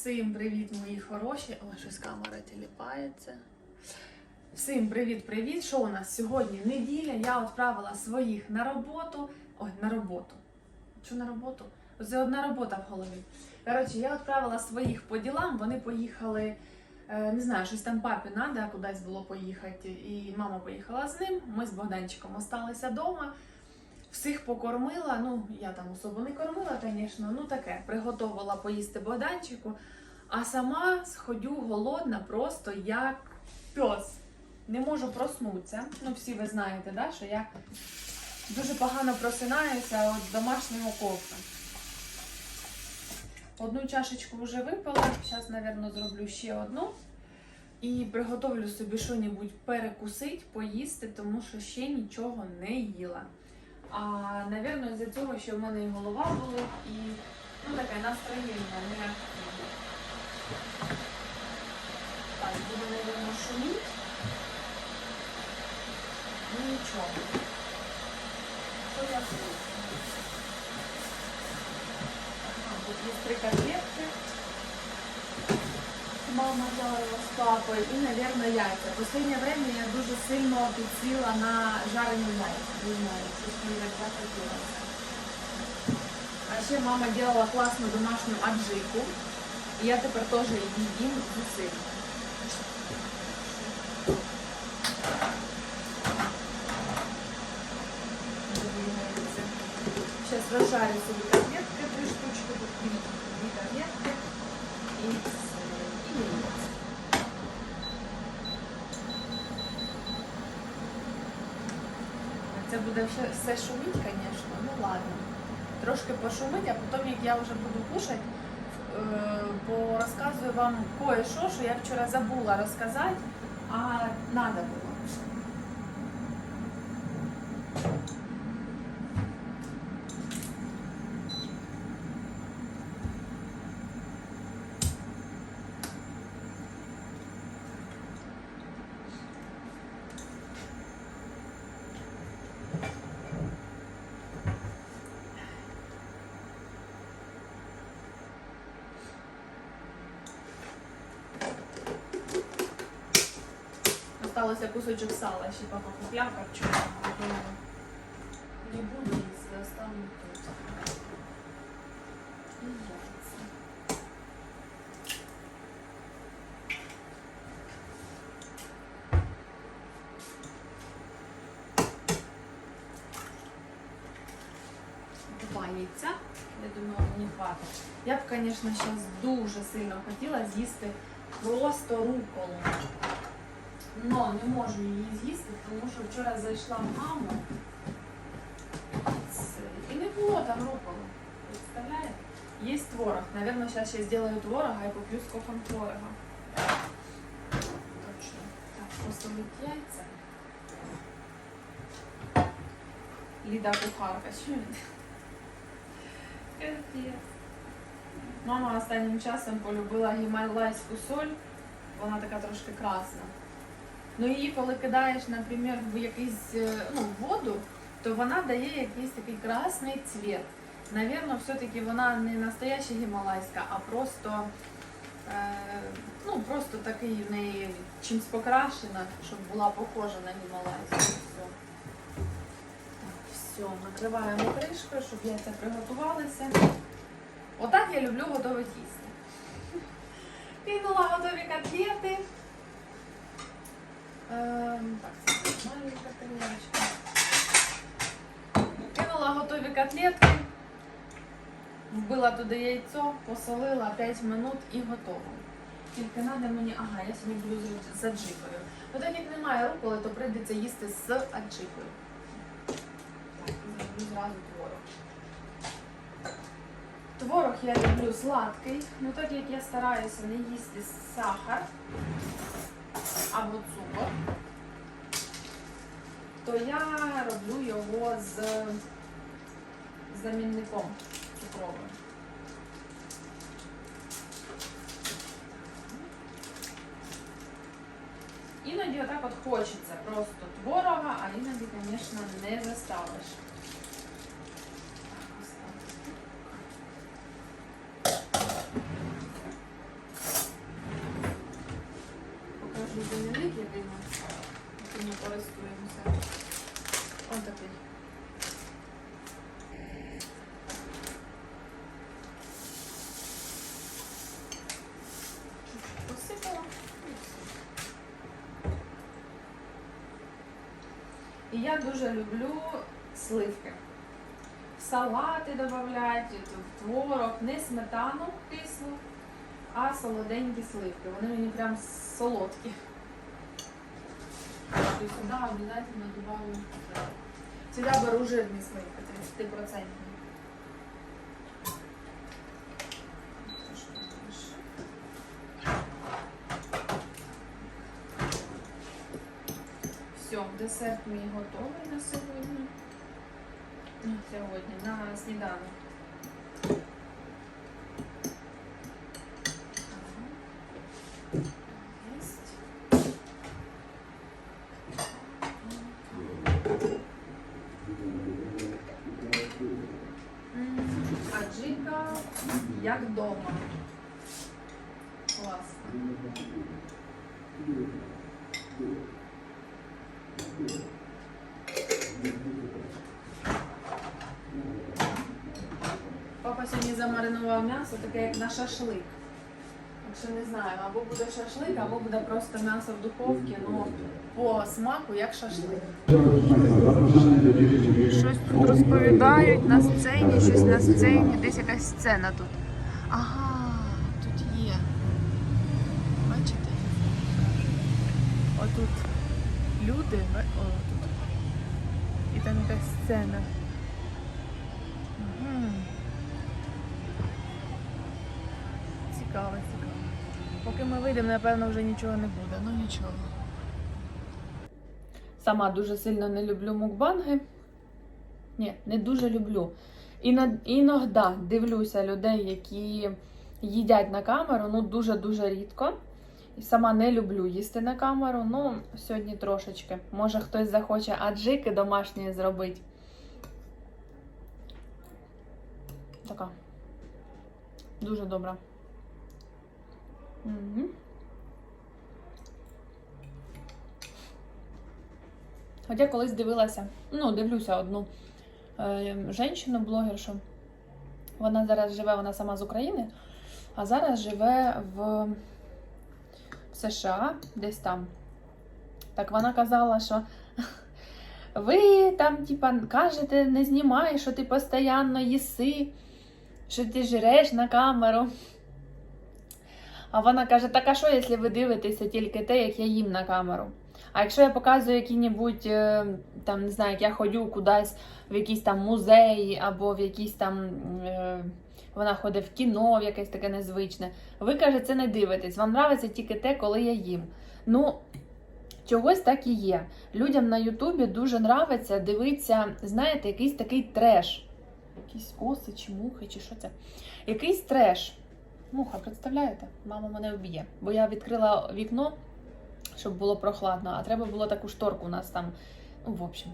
Всім привіт, мої хороші. Ой, щось камера тіліпається. Всім привіт-привіт! Що у нас сьогодні? Неділя. Я відправила своїх на роботу. Ой, на роботу. Що на роботу? Це одна робота в голові. Коротше, я відправила своїх по ділам, вони поїхали. е, Не знаю, щось там папі треба кудись було поїхати. І мама поїхала з ним. Ми з Богданчиком осталися вдома. Всіх покормила. Ну, я там особо не кормила, звісно. Ну таке, приготувала поїсти Богданчику. А сама сходю голодна, просто як пес. Не можу проснутися. Ну, всі ви знаєте, да, що я дуже погано просинаюся від домашнього кофе. Одну чашечку вже випила, зараз, мабуть, зроблю ще одну. І приготовлю собі щось перекусити, поїсти, тому що ще нічого не їла. А, напевно, з-за цього, що в мене і голова болить, і ну, таке настроєння не. Так, буду, напевно, шуміти. Ну нічого. Що я слухаю? Ага, тут є три котлетки. Мама жарила з папою і, мабуть, яйця. Последнее время я дуже сильно підсіла на жарені яйця. Не знаю, щось мені так захотілося. А ще мама делала класну домашню аджику. І я тепер теж її їм з усім. Сейчас розжарю собі котлетки, три штучки, тут дві котлетки яйця. Це буде все, все шуміть, звісно, ну ладно. Трошки пошумить, а потім, як я вже буду кушати, е, порозказую вам кое-що, що я вчора забула розказати, а треба було. Осталося кусочок сала, ще папа купляв, вчора. Не буду їсти, оставлю тут. Два яйця. Я думаю, мені хватить. Я б, звісно, зараз дуже сильно хотіла з'їсти просто руколу. Но не можу її з'їсти, тому що вчора зайшла мама і не було там руколи. Представляєте? Є творог. Наверное, зараз ще зроблю творога і поп'ю з коком творога. Точно. Так, посолить яйця. Ліда кухарка. Що він? Капець. Мама останнім часом полюбила гімалайську соль. Вона така трошки красна. Ну її, коли кидаєш, наприклад, в якийсь е, ну, воду, то вона дає якийсь такий красний цвіт. Навірно, все-таки вона не настояща гімалайська, а просто, е, ну, просто такий в неї чимось покрашена, щоб була похожа на гімалайську. Все. Все, накриваємо кришкою, щоб яйця приготувалися. Отак я люблю готове тісто. Кинула готові котлети. Ем, Так, маленька тарілочка. Кинула готові котлетки, вбила туди яйцо, посолила 5 минут і готово. Тільки треба мені, ага, я сьогодні буду з- аджикою. Ну так як немає руколи, то прийдеться їсти з аджикою. Так, зразу творог. Я люблю сладкий, ну так як я стараюся не їсти сахар або цукор, то я роблю його з замінником цукровим. Іноді отак от хочеться просто творога, а іноді, звісно, не заставиш. бенелик єдиний, який ми користуємося. Ось такий. Посипала і все. І я дуже люблю сливки. В салати додають, в творог, не сметану кислу а солоденькі сливки. Вони мені прям солодкі. І сюди обов'язково добавлю. Сюди беру жирні сливки, 30%. Все, десерт мій готовий на сьогодні. Ну, сьогодні, на сніданок. Як вдома. Класно. Папа сьогодні замаринував м'ясо, таке як на шашлик. Так що не знаю, або буде шашлик, або буде просто м'ясо в духовці, ну по смаку як шашлик. Щось тут розповідають на сцені, щось на сцені, десь якась сцена тут. Ага, тут є. Бачите? Отут люди, о, тут. І там якась сцена. Мгм. Цікаво, цікаво. Поки ми вийдемо, напевно, вже нічого не буде, ну нічого. Сама дуже сильно не люблю мукбанги. Ні, не дуже люблю. Іно- Іноді дивлюся людей, які їдять на камеру, ну дуже-дуже рідко. І сама не люблю їсти на камеру. Ну, сьогодні трошечки. Може хтось захоче аджики домашні зробити. Така. Дуже добра. Угу. Хоча колись дивилася, ну, дивлюся одну е, жінку-блогершу. Вона зараз живе, вона сама з України, а зараз живе в США, десь там. Так вона казала, що ви там, типа, кажете, не знімай, що ти постійно їси, що ти жреш на камеру. А вона каже: так а що, якщо ви дивитеся тільки те, як я їм на камеру? А якщо я показую які-небудь, е, там, не знаю, як я ходю кудись в якийсь там музей, або в якийсь там е, вона ходить в кіно, в якесь таке незвичне, ви каже, це не дивитесь. Вам нравиться тільки те, коли я їм. Ну, чогось так і є. Людям на Ютубі дуже нравиться дивитися, знаєте, якийсь такий треш. Якісь оси чи мухи, чи що це? Якийсь треш. Муха, представляєте? Мама мене вб'є. Бо я відкрила вікно, щоб було прохладно, а треба було таку шторку у нас там. Ну, в общем.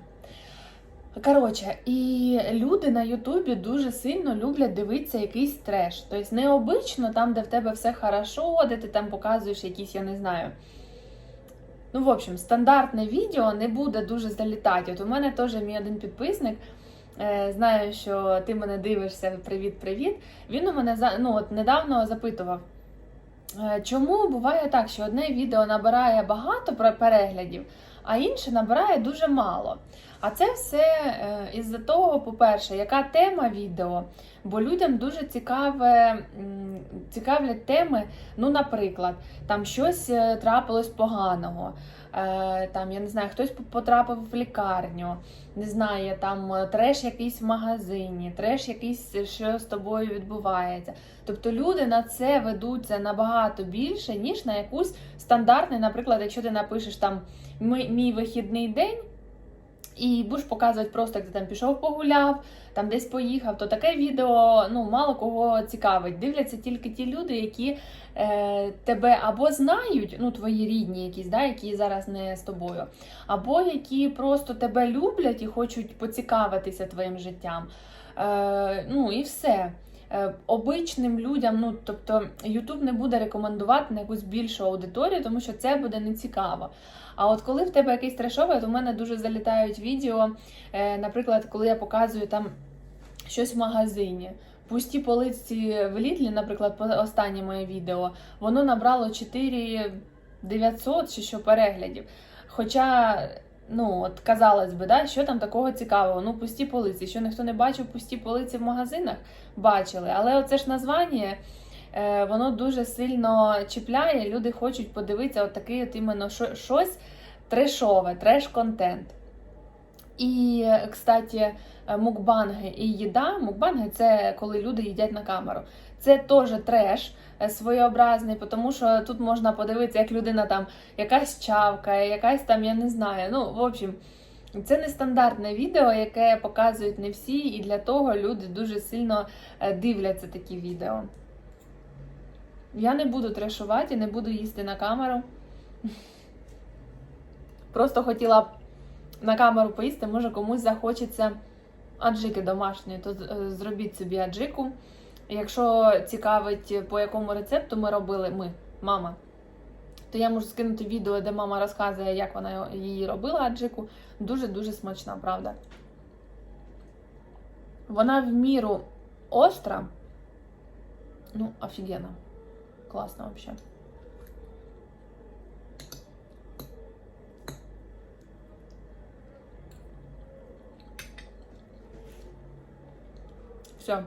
Коротше, і люди на Ютубі дуже сильно люблять дивитися якийсь треш. Тобто необично там, де в тебе все хорошо, де ти там показуєш якісь, я не знаю. Ну, в общем, стандартне відео не буде дуже залітати. От у мене теж мій один підписник. е, Знаю, що ти мене дивишся, привіт-привіт. Він у мене ну, от недавно запитував, е, чому буває так, що одне відео набирає багато переглядів, а інше набирає дуже мало. А це все е, із-за того, по-перше, яка тема відео, бо людям дуже цікаве, цікавлять теми, ну, наприклад, там щось е, трапилось поганого. Е, Там, я не знаю, хтось потрапив в лікарню, не знаю, там треш якийсь в магазині, треш якийсь, що з тобою відбувається. Тобто люди на це ведуться набагато більше, ніж на якусь стандартний, наприклад, якщо ти напишеш там «Ми- мій вихідний день. І будеш показувати просто, як ти там пішов погуляв, там десь поїхав, то таке відео ну, мало кого цікавить. Дивляться тільки ті люди, які е, тебе або знають, ну твої рідні якісь, да, які зараз не з тобою, або які просто тебе люблять і хочуть поцікавитися твоїм життям. Е, ну і все. Е, Обичним людям, ну тобто YouTube не буде рекомендувати на якусь більшу аудиторію, тому що це буде нецікаво. А от коли в тебе якийсь трешовий, то в мене дуже залітають відео. Е, наприклад, коли я показую там щось в магазині. Пусті полиці в Літлі, наприклад, останнє моє відео, воно набрало 4 900 чи що переглядів. Хоча Ну, от казалось би, да, що там такого цікавого? Ну, пусті полиці. Що ніхто не бачив пусті полиці в магазинах? Бачили. Але оце ж названня, е, воно дуже сильно чіпляє. Люди хочуть подивитися от такий от іменно що- щось трешове, треш-контент. І, е, кстати, мукбанги і їда. Мукбанги це коли люди їдять на камеру. Це теж треш е, своєобразний, тому що тут можна подивитися, як людина там якась чавкає, якась там, я не знаю. Ну, в общем, це нестандартне відео, яке показують не всі, і для того люди дуже сильно е, дивляться такі відео. Я не буду трешувати і не буду їсти на камеру. Просто хотіла на камеру поїсти, може комусь захочеться аджики домашньої, то е, зробіть собі аджику. Якщо цікавить, по якому рецепту ми робили, ми, мама, то я можу скинути відео, де мама розказує, як вона її робила аджику. Дуже-дуже смачна, правда. Вона в міру остра. Ну, офігенно. Класно взагалі. Все.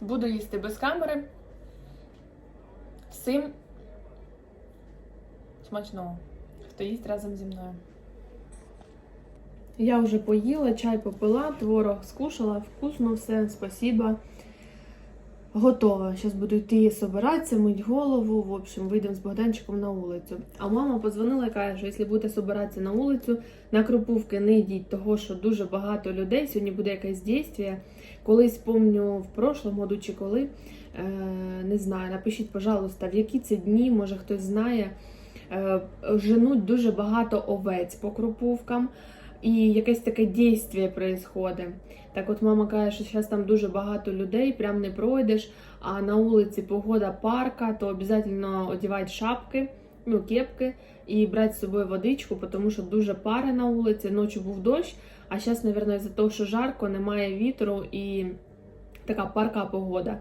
Буду їсти без камери. Всім смачного, хто їсть разом зі мною. Я вже поїла, чай попила, творог скушала, вкусно все, спасибо. Готова. Зараз буду йти собиратися, мить голову. В общем, вийдемо з Богданчиком на вулицю. А мама подзвонила і каже, що якщо будете собиратися на вулицю, на Кропувки не йдіть, того що дуже багато людей. Сьогодні буде якесь дійство. Колись помню в прошлому году чи коли, е, не знаю, напишіть, пожалуйста, в які це дні, може хтось знає, е, женуть дуже багато овець по Кропувкам. І якесь таке дійство происходить. Так от мама каже, що зараз там дуже багато людей, прям не пройдеш, а на вулиці погода парка, то обов'язково одягати шапки, ну, кепки і брати з собою водичку, тому що дуже пари на вулиці, ночі був дощ, а зараз, мабуть, із-за того, що жарко, немає вітру і така парка погода.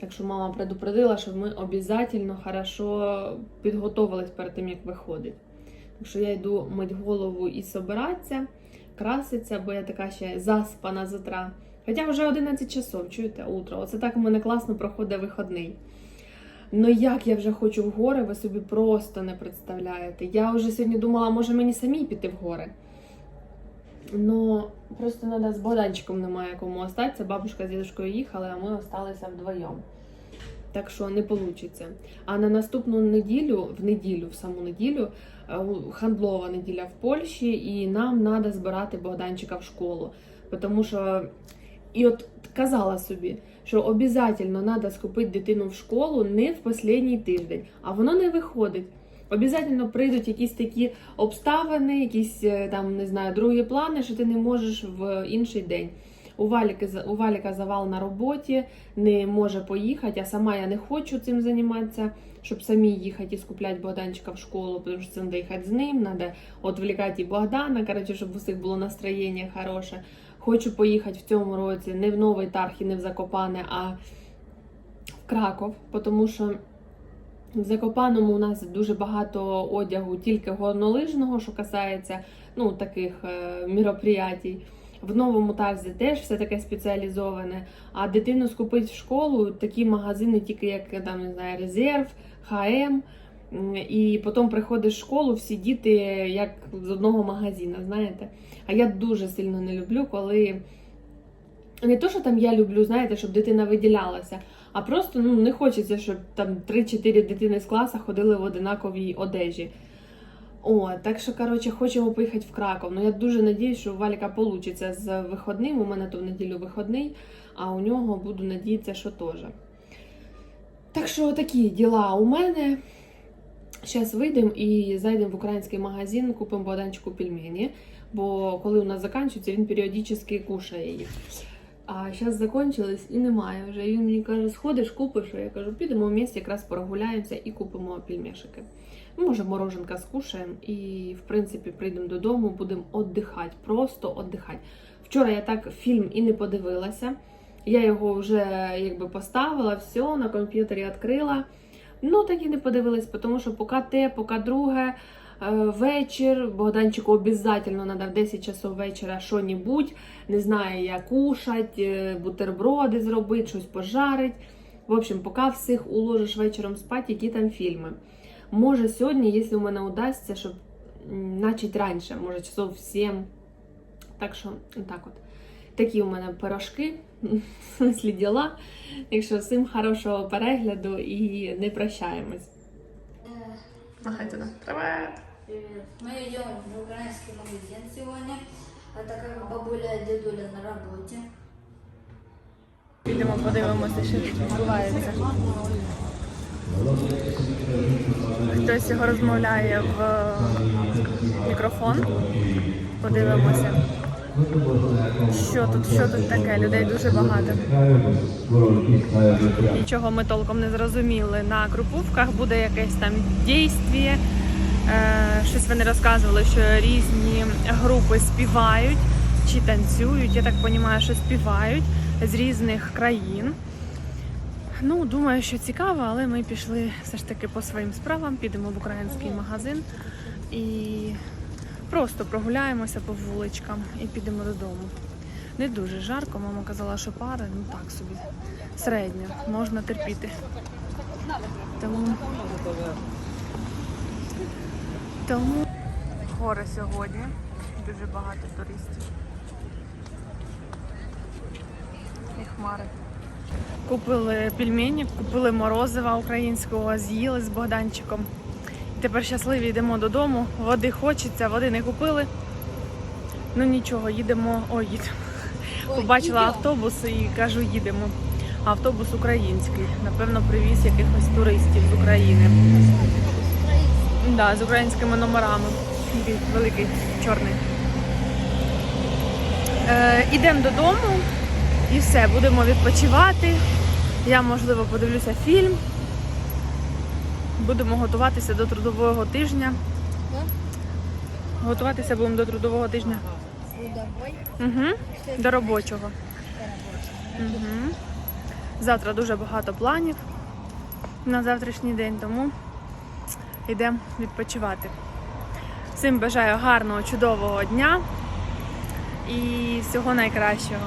Так що мама предупредила, щоб ми обов'язково хорошо підготовились перед тим, як виходить. Що я йду мить голову і собиратися, краситься, бо я така ще заспана з утра. Хоча вже 11 часов, чуєте, утро. Оце так у мене класно проходить вихідний. Ну як я вже хочу в гори, ви собі просто не представляєте. Я вже сьогодні думала, може мені самій піти в гори. Ну, просто треба з Богданчиком немає кому остатися. Бабушка з дідушкою їхали, а ми залишилися вдвоєм. Так що не вийде. А на наступну неділю, в неділю, в саму неділю, е, хандлова неділя в Польщі, і нам треба збирати Богданчика в школу. Тому що, і от казала собі, що обов'язково треба схопити дитину в школу не в останній тиждень, а воно не виходить. Обов'язково прийдуть якісь такі обставини, якісь е, там не знаю, другі плани, що ти не можеш в інший день. У Валіки у Валіка завал на роботі, не може поїхати, а сама я не хочу цим займатися, щоб самі їхати і скупляти Богданчика в школу, тому що це треба їхати з ним, треба відвлікати і Богдана, коротше, щоб у всіх було настроєння хороше. Хочу поїхати в цьому році не в Новий Тарх і не в Закопане, а в Краков, тому що в Закопаному у нас дуже багато одягу тільки горнолижного, що касається ну, таких е, мероприятій. В новому тарзі теж все таке спеціалізоване. А дитину скупити в школу такі магазини, тільки як там не знаю, резерв, ХМ. І потім приходиш в школу, всі діти як з одного магазина, знаєте. А я дуже сильно не люблю, коли не то, що там я люблю, знаєте, щоб дитина виділялася, а просто ну, не хочеться, щоб там 3-4 дитини з класу ходили в одинаковій одежі. О, так що, коротше, хочемо поїхати в Краков. Ну я дуже надіюсь, що у Валіка вийде з виходним. У мене то в неділю виходний, а у нього буду надіятися, що теж. Так що такі діла у мене. Зараз вийдемо і зайдемо в український магазин, купимо Богданчику пельмені, бо коли у нас закінчується, він періодично кушає їх. А зараз закінчилось і немає вже. І він мені каже, сходиш, купиш. А я кажу, підемо в місті, якраз прогуляємося і купимо пельмешики. Може, мороженка скушаємо і, в принципі, прийдемо додому, будемо віддихати, просто віддихати. Вчора я так фільм і не подивилася. Я його вже якби поставила, все, на комп'ютері відкрила. Ну, так і не подивилась, тому що поки те, поки друге. е, вечір. Богданчику обов'язково треба в 10 часов вечора що-небудь, не знаю, як кушать, е, бутерброди зробити, щось пожарить. В общем, поки всіх уложиш вечором спати, які там фільми. Може, сьогодні, якщо у мене удасться, щоб начать раніше, може часов в 7. Так що, так от. Такі у мене пирожки, в смислі діла. Так що всім хорошого перегляду і не прощаємось. Махай туди. Привет! Привет. Мы идем в украинский магазин сегодня, а так как бабуля и дедуля на работе. Підемо подивимося, що відбувається. Хтось його розмовляє в мікрофон. Подивимося. Що тут, що тут таке? Людей дуже багато. Нічого ми толком не зрозуміли. На групувках буде якесь там дійстві. Е, щось вони розказували, що різні групи співають чи танцюють. Я так розумію, що співають з різних країн. Ну, думаю, що цікаво, але ми пішли все ж таки по своїм справам, підемо в український магазин і просто прогуляємося по вуличкам і підемо додому. Не дуже жарко, мама казала, що пари, ну так собі. Середньо, можна терпіти. Тому, тому гори сьогодні. Дуже багато туристів. І хмари. Купили пельмені, купили морозива українського, з'їли з Богданчиком. І тепер щасливі йдемо додому. Води хочеться, води не купили. Ну нічого, їдемо. Ой, їдемо. Побачила автобус і кажу, їдемо. Автобус український. Напевно, привіз якихось туристів з України. Да, з українськими номерами. Великий, чорний. Е, ідемо додому і все, будемо відпочивати. Я, можливо, подивлюся фільм. Будемо готуватися до трудового тижня. Готуватися будемо до трудового тижня. Угу. До робочого. Угу. Завтра дуже багато планів на завтрашній день, тому йдемо відпочивати. Всім бажаю гарного, чудового дня і всього найкращого.